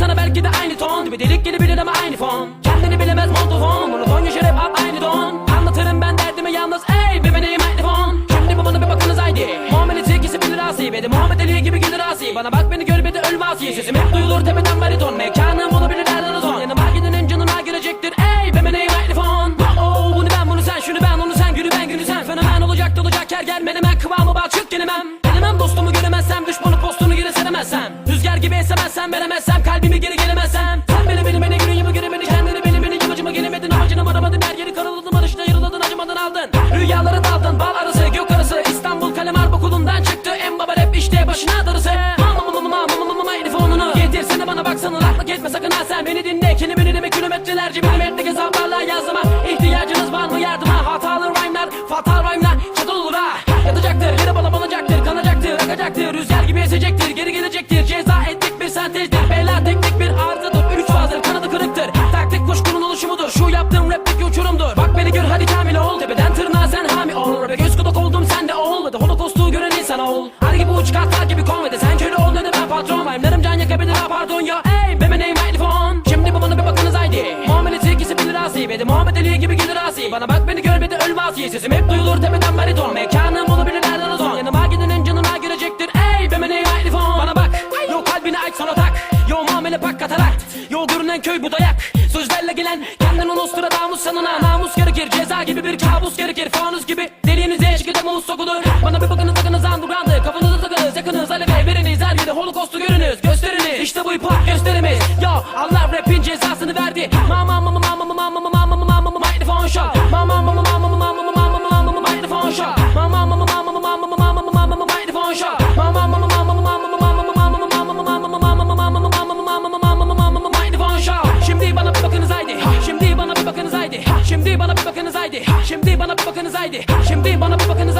sana belki de aynı ton Bir delik gibi bilir ama aynı fon. Kendini bilemez montofon Monoton yaşar hep al aynı don. Anlatırım ben derdimi yalnız ey bir benim mikrofon Şimdi bu bana bir bakınız haydi. Muhammed'in ikisi bilir asi de Muhammed Ali gibi gelir asi Bana bak beni gör bir de ölme asi Sesim hep duyulur tepeden bariton. Mekanım olabilir her ton Yanıma gidenin canına gelecektir ey be benim mikrofon Oh bunu ben bunu sen şunu ben onu sen günü ben günü sen. Fenomen olacak dolacak her gelmeden ben kıvamı balçık gelemem Gelemem seremezsem Rüzgar gibi esemezsem veremezsem kalbimi geri gelemezsem. Sen beni beni beni günü gibi beni kendini beni beni yamacıma gelemedin amacını varamadın her yeri karaladın barışına yarıladın acımadan aldın. Rüyaları daldın bal arası gök arası İstanbul kalem harp okulundan çıktı en baba rap işte başına darısı. Getirsene bana baksana laflık etme sakın ha sen. Beni dinle Kelimeni deme kilometrelerce milimetrelik hesaplarla yazma İhtiyacınız var mı yardıma? Hatalı rhyme'lar insan ol. Her gibi uç kartal gibi konvede Sen köle ol ne de ben patron Rhyme'larım can yakabilir ha pardon ya. Ey be name mikrofon Şimdi bu bana bir bakınız haydi. Muhammed'in ikisi bilir asi Ve de Muhammed Ali gibi gelir asi Bana bak beni gör bir de ölme asi Sesim hep duyulur tepeden bariton Mekanım olabilir nereden ozon Yanıma gidenin canına girecektir. Ey be name mikrofon Bana bak Yo kalbini aç sonra tak Yo muamele pak katarakt Yo görünen köy bu dayak. Sözlerle gelen kendini Nostradamus sanına. Namus gerekir ceza gibi bir kabus gerekir holokostu görünüz gösteriniz İşte bu hip gösterimiz Yo Allah rapin cezasını verdi Mama mama mama mama mama mama mama mama Microphone shot Mama mama mama mama mama mama mama mama Microphone shot Mama mama mama mama mama mama mama mama Microphone shot Mama mama mama mama mama mama mama mama Microphone shot Şimdi bana bir bakınız haydi Şimdi bana bir bakınız haydi Şimdi bana bir bakınız haydi Şimdi bana bir bakınız haydi Şimdi bana bir bakınız haydi